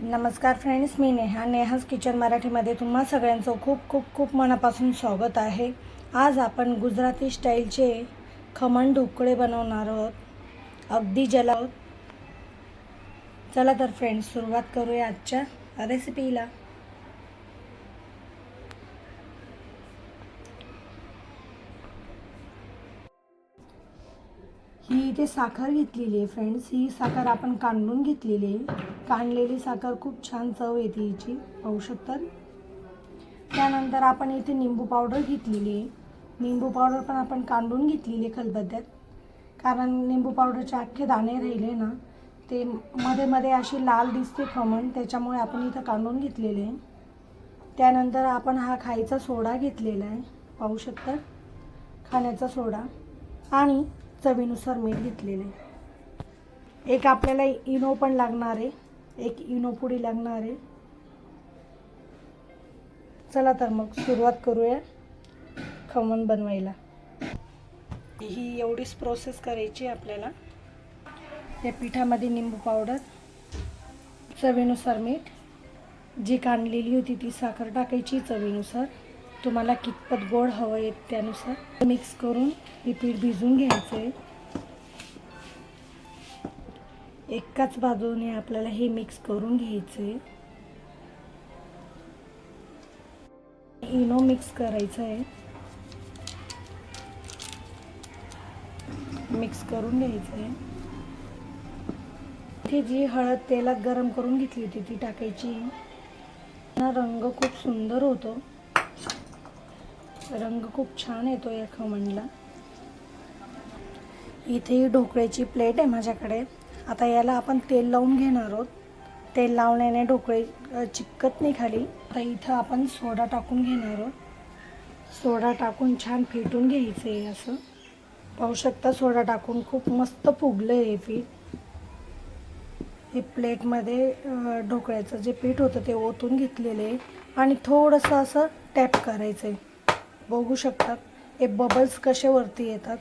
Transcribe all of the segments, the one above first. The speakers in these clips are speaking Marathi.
नमस्कार फ्रेंड्स मी नेहा. नेहाज किचन मराठीमध्ये तुम्हा सगळ्यांचं खूप खूप खूप मनापासून स्वागत आहे. आज आपण गुजराती स्टाईलचे खमण ढोकळे बनवणार आहोत. अगदी जला चला तर फ्रेंड्स सुरुवात करूया आजच्या रेसिपीला. ही इथे साखर घेतलेली आहे फ्रेंड्स. ही साखर आपण कांडून घेतलेली आहे. काढलेली साखर खूप छान चव येते हिची. पाहू शकतात त्यानंतर आपण इथे निंबू पावडर घेतलेली आहे. निंबू पावडर पण आपण कांडून घेतलेली आहे खलबत्त्यात. कारण निंबू पावडरचे अख्खे दाणे राहिले ना ते मध्ये मध्ये अशी लाल दिसते खमण त्याच्यामुळे आपण इथं कांडून घेतलेले आहे. त्यानंतर आपण हा खायचा सोडा घेतलेला आहे. पाहू शकतात खाण्याचा सोडा. आणि चवीनुसार मीठ घेतलेलं आहे. एक आपल्याला इनो पण लागणार आहे. एक इनो पुडी लागणार आहे. चला तर मग सुरुवात करूया खमण बनवायला. ही एवढीच प्रोसेस करायची आपल्याला. त्या पिठामध्ये निंबू पावडर चवीनुसार मीठ जी काढलेली होती ती साखर टाकायची चवीनुसार. तुम्हाला कितपत गोड हवं आहे त्यानुसार मिक्स करून हे पीठ भिजून घ्यायचं आहे एकाच बाजूने आपल्याला हे मिक्स करून घ्यायचं आहे इनो मिक्स करायचं आहे मिक्स करून घ्यायचं आहे इथे जी हळद तेलात गरम करून घेतली होती ती टाकायची. ना रंग खूप सुंदर होतो. रंग खूप छान येतो या खमणला. इथे ढोकळ्याची प्लेट आहे माझ्याकडे. आता याला आपण तेल लावून घेणार आहोत. तेल लावण्याने ढोकळे अ, चिपकत नाही खाली. आता इथं आपण सोडा टाकून घेणार आहोत. सोडा टाकून छान फेटून घ्यायचं आहे असं. पाहू शकता सोडा टाकून खूप मस्त फुगलं आहे पीठ. हे प्लेटमध्ये ढोकळ्याचं जे पीठ होतं ते ओतून घेतलेलं आहे. आणि थोडंसं असं टॅप करायचं आहे बघू शकतात हे बबल्स कसे वरती येतात.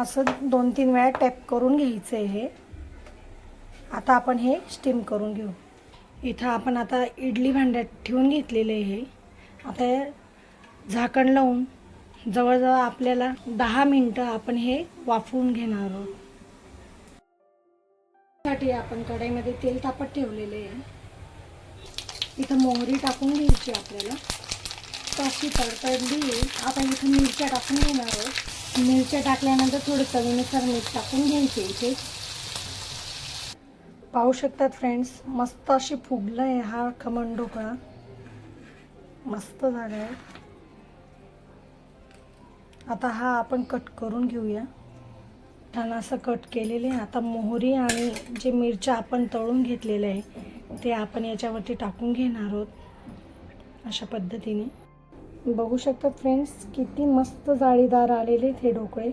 असं दोन तीन वेळा टॅप करून घ्यायचं आहे हे. आता आपण हे स्टीम करून घेऊ. इथं आपण आता इडली भांड्यात ठेवून घेतलेलं आहे. हे आता झाकण लावून जवळजवळ आपल्याला दहा मिनटं आपण हे वाफवून घेणार आहोत. साठी आपण कढईमध्ये तेल तापत ठेवलेले आहे. इथं मोहरी टाकून घ्यायची आपल्याला. तशी तडतडली आता इथं मिरच्या टाकून घेणार आहोत. मिरच्या टाकल्यानंतर थोडं चवीनुसार मीठ टाकून घ्यायचे इथे. पाहू शकतात फ्रेंड्स मस्त अशी फुगलं आहे हा खमण ढोकळा मस्त झाला आहे आता हा आपण कट करून घेऊया. छान असं कट केलेले. आहे आता मोहरी आणि जे मिरच्या आपण तळून घेतलेलं आहे ते आपण याच्यावरती टाकून घेणार आहोत. अशा पद्धतीने. बघू शकता फ्रेंड्स किती मस्त जाळीदार आलेले आहेत हे ढोकळे.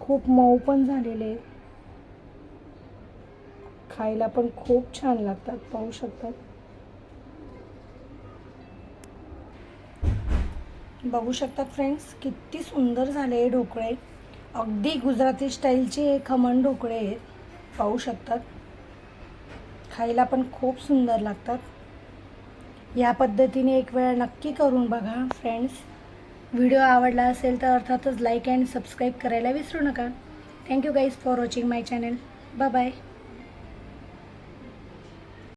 खूप मऊ पण झालेले आहेत. खायला पण खूप छान लागतात पाहू शकतात बघू शकतात फ्रेंड्स किती सुंदर झाले हे ढोकळे. अगदी गुजराती स्टाईलचे हे खमण ढोकळे आहेत पाहू शकतात. खायला पण खूप सुंदर लागतात. या पद्धतीने एक वेळा नक्की करून बघा फ्रेंड्स व्हिडिओ आवडला असेल तर अर्थातच लाईक अँड सबस्क्राईब करायला विसरू नका. Thank you guys for watching my channel bye bye